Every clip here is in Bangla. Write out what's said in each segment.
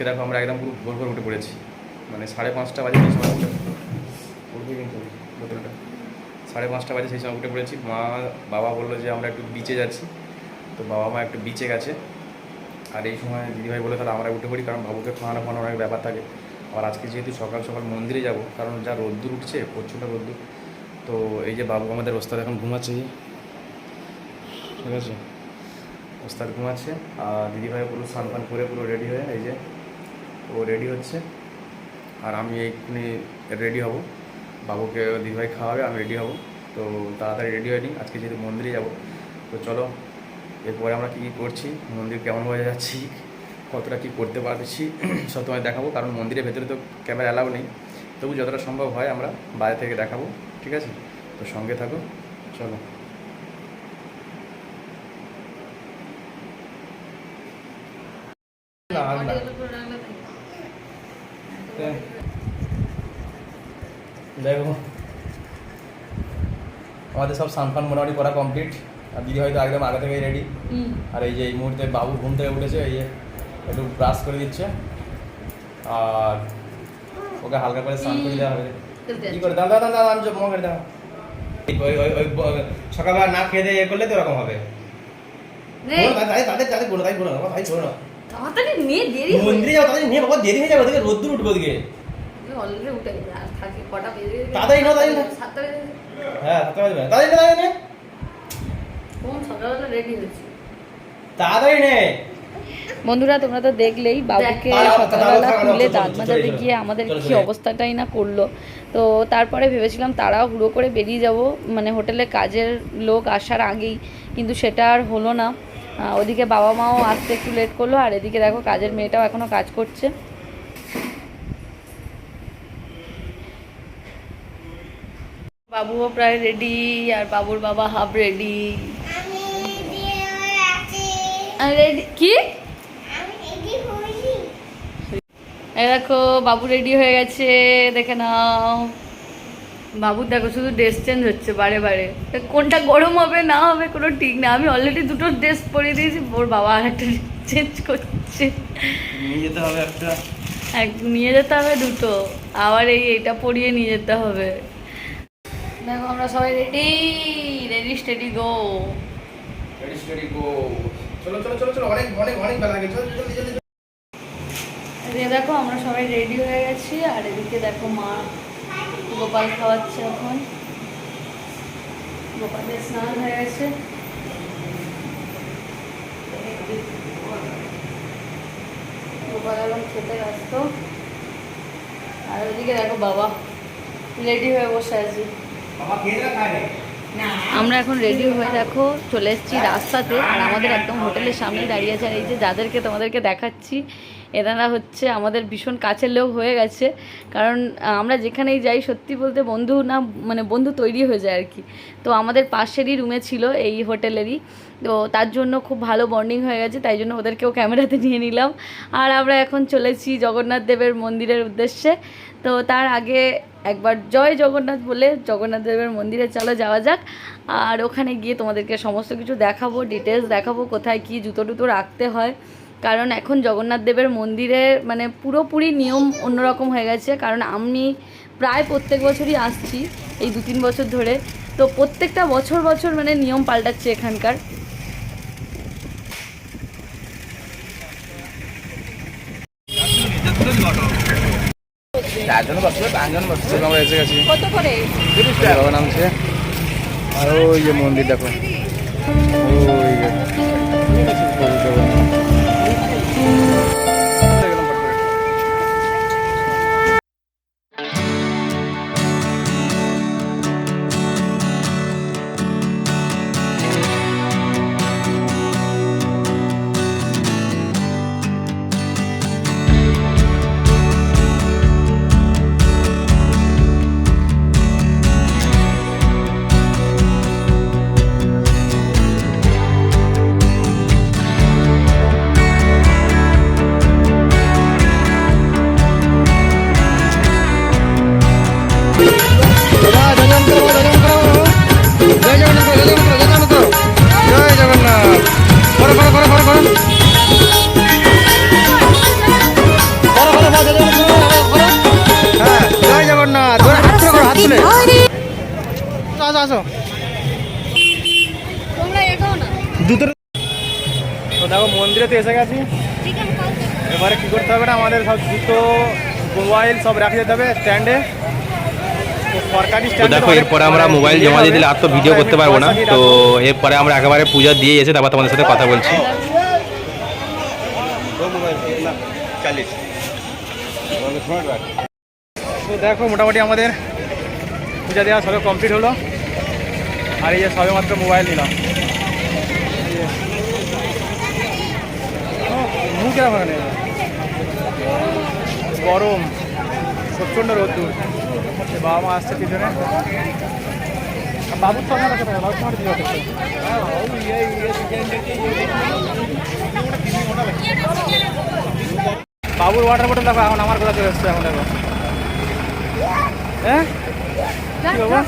আজকে দেখো আমরা একদম পুরো ভোর ভোর উঠে পড়েছি। মানে সাড়ে পাঁচটা বাজে সেই সময় উঠে সাড়ে পাঁচটা বাজে সেই সময় উঠে পড়েছি। মা, বাবা বলল যে আমরা একটু বিচে যাচ্ছি। তো বাবা মা একটু বিচে গেছে। আর এই সময় দিদিভাই বলে তাহলে আমরা উঠে পড়ি, কারণ বাবুকে খাওয়ানো খাওয়ানোর অনেক ব্যাপার থাকে। আর আজকে যেহেতু সকাল সকাল মন্দিরে যাব, কারণ যা রোদ্দুর উঠছে, প্রচণ্ড রোদ্দুর। তো এই যে বাবু আমাদের ওস্তাদ এখন ঘুমাচ্ছে ঠিক আছে? ওস্তাদ ঘুমাচ্ছে। আর দিদিভাই পুরো স্নান করে পুরো রেডি হয়ে এই যে ও রেডি হচ্ছে। আর আমি এইখানে রেডি হব। বাবুকে দিদিভাই খাওয়াবে, আমি রেডি হব। তো তাড়াতাড়ি রেডি হয়নি, আজকে যেহেতু মন্দিরে যাব। তো চলো, এরপরে আমরা কী কী করছি? মন্দির কেমনভাবে যাচ্ছি? কতটা কী করতে পারছি? সব তোমায় দেখাবো, কারণ মন্দিরের ভেতরে তো ক্যামেরা অ্যালাউ নেই। তবু যতটা সম্ভব হয় আমরা বাইরে থেকে দেখাবো, ঠিক আছে? তো সঙ্গে থাকো, চলো। দেখো। আমাদের সব সানফান মোটামুটি করা কমপ্লিট আর দিদি হয়তো একদম আগে থেকে রেডি আর এই যে এই মুহূর্তে বাবু ঘুম থেকে উঠেছে এই যে একটু ব্রাশ করে দিচ্ছে। আর ওকে হালকা করে স্নান করে দেওয়া হবে। কি করে? দাদা দাদা দাদা আমি জমা করে দাও ওই ওই ওই সকালবেলা না খেয়ে দিয়ে ইয়ে করলে তো ওরকম হবে। তাদের তাদের তাদের বলো তাই বলো তাই বলো। না তাড়াতাড়ি নিয়ে দেরি মন্দিরে যাও নিয়ে বাবা দেরি হয়ে যাবে ওদিকে রোদ্দুর উঠবে ওদিকে। অলরেডি উঠে গেছে আর থাকে কটা বেজে তাড়াতাড়ি নাও, তাড়াতাড়ি সাতটা বেজে হ্যাঁ সাতটা বাজবে তাড়াতাড়ি নে, তাড়াতাড়ি নে। কোন সকালবেলা রেডি হয়েছে। তাড়াতাড়ি নে। বন্ধুরা তোমরা তো দেখলেই বাবুকে তাড়াতাড়ি, সকালবেলা তাড়াতাড়ি, চলো, দাঁত মাজাতে গিয়ে আমাদের কি অবস্থাটাই না করল। তো তারপরে ভেবেছিলাম তারাও হুড়ো করে বেরিয়ে যাব। মানে হোটেলে কাজের লোক আসার আগেই কিন্তু সেটা আর হলো না। ওদিকে বাবা মাও আসতে একটু লেট করল, আর এদিকে দেখো কাজের মেয়েটাও এখনও কাজ করছে। বাবুও প্রায় রেডি আর বাবুর বাবা হাফ রেডি কি? দেখো, বাবু রেডি হয়ে গেছে, দেখে নাও। বাবুর দেখো শুধু ড্রেস চেঞ্জ হচ্ছে বারে বারে। কোনটা গরম হবে না হবে কোনো ঠিক না। আমি অলরেডি দুটো ড্রেস পরিয়ে দিয়েছি ওর বাবা আর একটা চেঞ্জ করছে। নিয়ে যেতে হবে একটা। এক নিয়ে যেতে হবে দুটো। আবার এই এটা পরিয়ে নিয়ে যেতে হবে। দেখো আমরা সবাই ready ready steady go ready steady go চলো চলো চলো চলো অনেক অনেক অনেক বেলা লাগে চলো জলদি এদিকে দেখো আমরা সবাই রেডি হয়ে গেছি। আর এদিকে দেখো মা গোপাল খাওয়াচ্ছে এখন। গোপালের স্নান হয়ে গেছে। গোপাল এখন খেতে ব্যস্ত। আর ওদিকে দেখো বাবা রেডি হয়ে বসে আছি। না। আমরা এখন রেডি হয়ে দেখো চলে এসেছি রাস্তাতে। আর আমাদের একদম হোটেলের সামনে দাঁড়িয়ে আছে। আর এই যে যাদেরকে তোমাদেরকে দেখাচ্ছি এনারা হচ্ছে আমাদের ভীষণ কাছের লোক হয়ে গেছে। কারণ আমরা যেখানেই যাই, সত্যি বলতে বন্ধু না মানে বন্ধু তৈরি হয়ে যায় আর কি। তো আমাদের পাশেরই রুমে ছিল এই হোটেলেরই। তো তার জন্য খুব ভালো বন্ডিং হয়ে গেছে, তাই জন্য ওদেরকেও ক্যামেরাতে নিয়ে নিলাম। আর আমরা এখন চলেছি জগন্নাথ দেবের মন্দিরের উদ্দেশ্যে। তো তার আগে একবার জয় জগন্নাথ বলে জগন্নাথ দেবের মন্দিরে চলো, যাওয়া যাক। আর ওখানে গিয়ে তোমাদেরকে সমস্ত কিছু দেখাবো ডিটেলস দেখাবো, কোথায় কি জুতো টুতো রাখতে হয়। কারণ এখন জগন্নাথ দেবের মন্দিরে মানে পুরোপুরি নিয়ম অন্যরকম হয়ে গেছে। কারণ আমি প্রায় প্রত্যেক বছরই আসছি এই দু তিন বছর ধরে। তো প্রত্যেকটা বছর বছর মানে নিয়ম পাল্টাচ্ছে এখানকার। চারজন বসবে পাঁচজন বসবে। আমরা এসে গেছি। কত করে? বাবা নামছে। আর ওই যে মন্দির দেখো। করতে হবে না আমাদের সব জুতো মোবাইল সব রাখে যেতে হবে স্ট্যান্ডে। তো দেখো এরপরে আমরা মোবাইল জমা দিয়ে দিলে আর তো ভিডিও করতে পারব না। তো এরপরে আমরা একেবারে পূজা দিয়ে এসে তারপর তোমাদের সাথে কথা বলছি। তো দেখো মোটামুটি আমাদের পূজা দেওয়া সবে কমপ্লিট হলো। আর এই যে সবে মাত্র মোবাইল নিলাম। মুখ। গরম প্রচণ্ড রোদ্দুর। বাবা মা আসছে পিছনে। বাবুর তো আমার কোথায় বাবুর তোমার দিকে বাবুর ওয়াটার বোতল দেখো এখন আমার কোথা চলে এসছে এখন দেখো। হ্যাঁ? বাবা?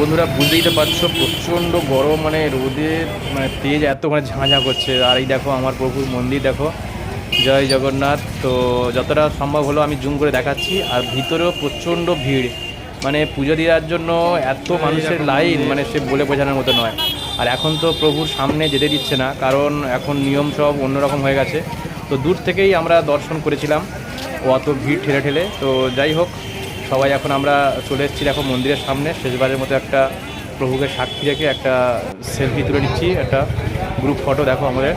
বন্ধুরা বুঝতেই তো পারছ প্রচণ্ড গরম মানে রোদের মানে তেজ এত মানে ঝাঁঝা করছে। আর এই দেখো আমার প্রভুর মন্দির দেখো। জয় জগন্নাথ। তো যতটা সম্ভব হলো আমি জুম করে দেখাচ্ছি। আর ভিতরেও প্রচণ্ড ভিড়। মানে পুজো দেওয়ার জন্য এত মানুষের লাইন মানে সে বলে বোঝানোর মতো নয়। আর এখন তো প্রভুর সামনে যেতে দিচ্ছে না কারণ এখন নিয়ম সব অন্যরকম হয়ে গেছে। তো দূর থেকেই আমরা দর্শন করেছিলাম। ও অত ভিড় ঠেলে ঠেলে। তো যাই হোক সবাই এখন আমরা চলে এসেছি এখন মন্দিরের সামনে। শেষবারের মতো একটা প্রভুকে সাক্ষী রেখে একটা সেলফি তুলে নিচ্ছি। একটা গ্রুপ ফটো দেখো আমাদের।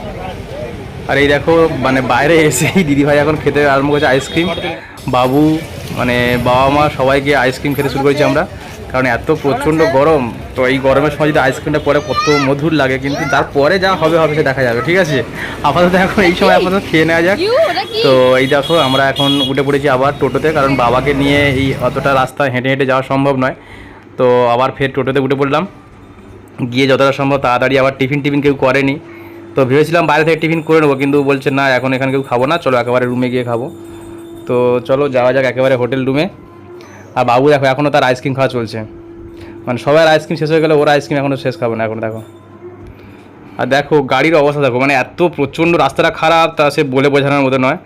আর এই দেখো মানে বাইরে এসেই দিদিভাই এখন খেতে আরম্ভ করেছে আইসক্রিম বাবু মানে বাবা মা সবাইকে আইসক্রিম খেতে শুরু করেছি আমরা। কারণ এত প্রচণ্ড গরম তো এই গরমের সময় যদি আইসক্রিমটা পরে কত মধুর লাগে কিন্তু তারপরে যা হবে হবে সে দেখা যাবে ঠিক আছে? আপাতত এখন এই সময় আপাতত খেয়ে নেওয়া যাক। তো এই দেখো আমরা এখন উঠে পড়েছি আবার টোটোতে কারণ বাবাকে নিয়ে এই অতটা রাস্তা হেঁটে হেঁটে যাওয়া সম্ভব নয়। তো আবার ফের টোটোতে উঠে পড়লাম। গিয়ে যতটা সম্ভব তাড়াতাড়ি আবার টিফিন টিফিন কেউ করেনি। তো ভেবেছিলাম বাইরে থেকে টিফিন করে নেব, কিন্তু বলছে, না, এখন এখানে কেউ খাব না, চলো একেবারে রুমে গিয়ে খাব। তো চলো, যাওয়া যাক একেবারে হোটেল রুমে। আর বাবু দেখো এখনও তার আইসক্রিম খাওয়া চলছে। মানে সবার আইসক্রিম শেষ হয়ে গেলে ওর আইসক্রিম এখনও শেষ খাবে না, এখন দেখো। আর দেখো, গাড়ির অবস্থা দেখো মানে এত প্রচণ্ড রাস্তাটা খারাপ, তা সে বলে বোঝানোর মতো নয়।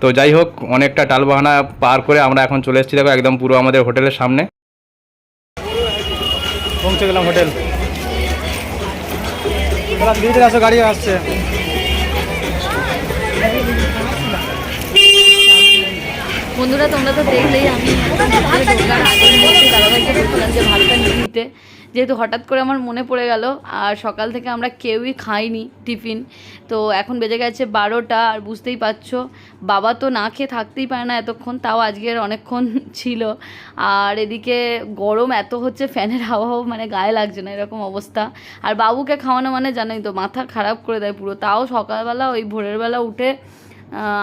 তো যাই হোক, অনেকটা টালবাহানা পার করে আমরা এখন চলে এসেছি, দেখো, একদম পুরো আমাদের হোটেলের সামনে। পৌঁছে গেলাম হোটেল। ধীরে আসো গাড়ি আসছে। বন্ধুরা তোমরা তো দেখলেই আমি দাদাভাইকে নিতে যেহেতু হঠাৎ করে আমার মনে পড়ে গেল, আর সকাল থেকে আমরা কেউই খাইনি টিফিন। তো এখন বেজে গেছে বারোটা, আর বুঝতেই পারছ, বাবা তো না খেয়ে থাকতেই পারে না এতক্ষণ, তাও আজকের অনেকক্ষণ ছিল। আর এদিকে গরম এত হচ্ছে, ফ্যানের হাওয়াও মানে গায়ে লাগছে না, এরকম অবস্থা। আর বাবুকে খাওয়ানো মানে জানোই তো, মাথা খারাপ করে দেয় পুরো। তাও সকালবেলা ওই ভোরের বেলা উঠে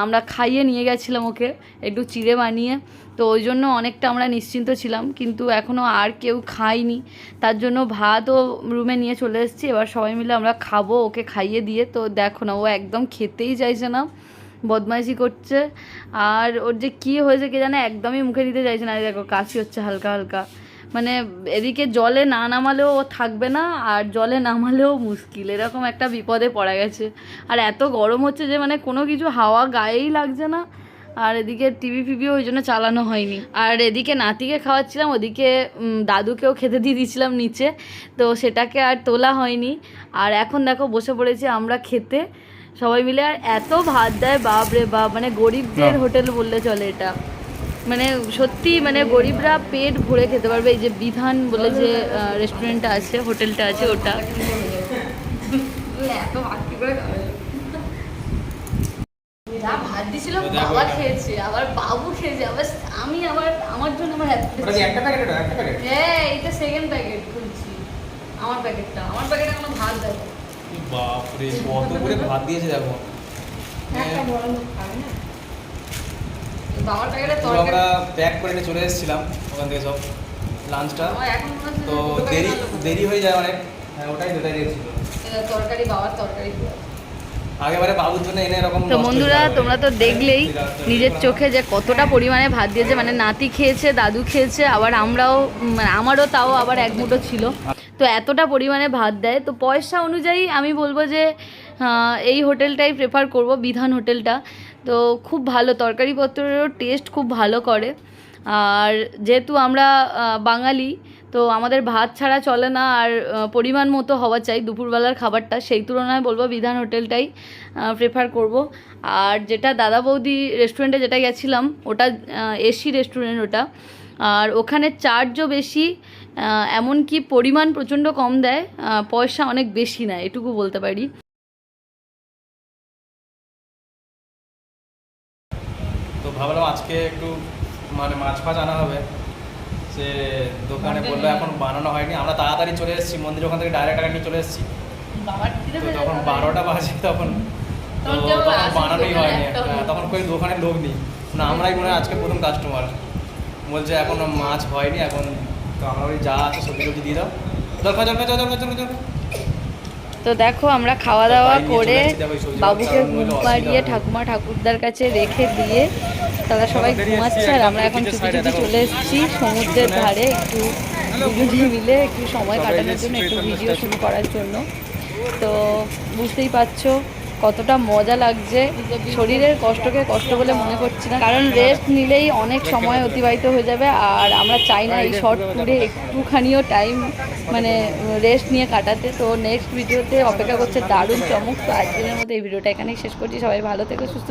আমরা খাইয়ে নিয়ে গেছিলাম ওকে একটু চিড়ে বানিয়ে। তো ওই জন্য অনেকটা আমরা নিশ্চিন্ত ছিলাম, কিন্তু এখনও আর কেউ খাইনি। তার জন্য ভাতও রুমে নিয়ে চলে এসেছি, এবার সবাই মিলে আমরা খাব ওকে খাইয়ে দিয়ে। তো দেখো না, ও একদম খেতেই চাইছে না, বদমাইশি করছে। আর ওর যে কী হয়েছে কে জানে, একদমই মুখে দিতে চাইছে না। দেখো, কাশি হচ্ছে হালকা হালকা। মানে এদিকে জলে না নামালেও ও থাকবে না আর জলে নামালেও মুশকিল। এরকম একটা বিপদে পড়া গেছে। আর এত গরম হচ্ছে যে মানে কোনো কিছু হাওয়া গায়েই লাগছে না। আর এদিকে টিভি ফিভিও ওই জন্য চালানো হয়নি। আর এদিকে নাতিকে খাওয়াচ্ছিলাম ওদিকে দাদুকেও খেতে দিয়ে দিয়েছিলাম নিচে। তো সেটাকে আর তোলা হয়নি। আর এখন দেখো বসে পড়েছি আমরা খেতে। সবাই মিলে আর এত ভাত দেয় বাপ রে বাপ মানে গরিবদের হোটেল বললে চলে এটা। মানে সত্যি মানে গরিবরা পেট ভরে খেতে পারবে। এই যে বিধান বলে যে রেস্টুরেন্টটা আছে হোটেলটা আছে ওটা। ভাত কি যা ভাত দিছিল বাবা খেয়েছে আবার বাবু খেয়েছে আবার আমি আবার আমার জন্য আমার একটা প্যাকেট একটা প্যাকেট হ্যাঁ এইটা সেকেন্ড প্যাকেট খুলছি। আমার প্যাকেটটা আমার প্যাকেটে কোনো ভাত দেবো বাপরে কত করে ভাত দিয়েছে দেখো। একটা বড় খাবে না? বাবার প্যাকেটে তো আমরা প্যাক করে নিয়ে চলে এসেছিলাম ওখান থেকে সব লাঞ্চটা তো দেরি দেরি হয়ে যায় অনেক। হ্যাঁ ওটাই দিয়েছিল। তরকারি বাবার তরকারি। আগেবারে বাবুর জন্য এনে এরকম তো বন্ধুরা তোমরা তো দেখলেই নিজের চোখে যে কতটা পরিমাণে ভাত দিয়েছে মানে নাতি খেয়েছে দাদু খেয়েছে আবার আমরাও মানে আমারও তাও আবার এক মুঠো ছিল। তো এতটা পরিমাণে ভাত দেয়। তো পয়সা অনুযায়ী আমি বলব যে এই হোটেলটাই প্রেফার করব বিধান হোটেলটা। তো খুব ভালো, তরকারিপত্রেরও টেস্ট খুব ভালো করে। আর যেহেতু আমরা বাঙালি, তো আমাদের ভাত ছাড়া চলে না, আর পরিমাণ মতো হওয়া চাই দুপুরবেলার খাবারটা, সেই তুলনায় বলব বিধান হোটেলটাই প্রেফার করব। আর যেটা দাদা বৌদি রেস্টুরেন্টে যেটা গেছিলাম, ওটা এসি রেস্টুরেন্ট ওটা। আর ওখানে চার্জও বেশি এমনকি পরিমাণ প্রচণ্ড কম দেয় পয়সা অনেক বেশি নেয়, এটুকু বলতে পারি। ভাবলাম আজকে একটু মানে মাছ ফাছ আনা হবে। সে দোকানে বলল এখন বানানো হয়নি আমরা তাড়াতাড়ি চলে এসেছি মন্দির ওখান থেকে ডাইরেক্ট নিয়ে চলে এসেছি। তখন বারোটা বাজে তখন বানানোই হয়নি হ্যাঁ, তখন કોઈ দোকানে লোক নেই। না আমরাই মনে হয় আজকে প্রথম কাস্টমার বলছে এখন মাছ হয়নি এখন তো আমরা ওই যা আছে সবজি টবজি দিয়ে দাও। জল খা জল খা জল খা জল খা, জল খা। তো দেখো আমরা খাওয়া দাওয়া করে বাবুকে ঘুম পাড়িয়ে ঠাকুমা ঠাকুরদার কাছে রেখে দিয়ে তারা সবাই ঘুমাচ্ছে আর আমরা এখন ছুটি দেখো। চলে এসেছি সমুদ্রের ধারে একটু দুজনে মিলে একটু সময় কাটানোর জন্য একটু ভিডিও শুরু করার জন্য। তো বুঝতেই পারছ কতটা মজা লাগছে। শরীরের কষ্টকে কষ্ট বলে মনে করছি না। কারণ রেস্ট নিলেই অনেক সময় অতিবাহিত হয়ে যাবে। আর আমরা চাই না এই শর্ট ট্যুরে একটুখানিও টাইম মানে রেস্ট নিয়ে কাটাতে। তো নেক্সট ভিডিওতে অপেক্ষা করছে দারুণ চমক। তো আজকের মতো এই ভিডিওটা এখানেই শেষ করছি। সবাই ভালো থেকে, সুস্থ।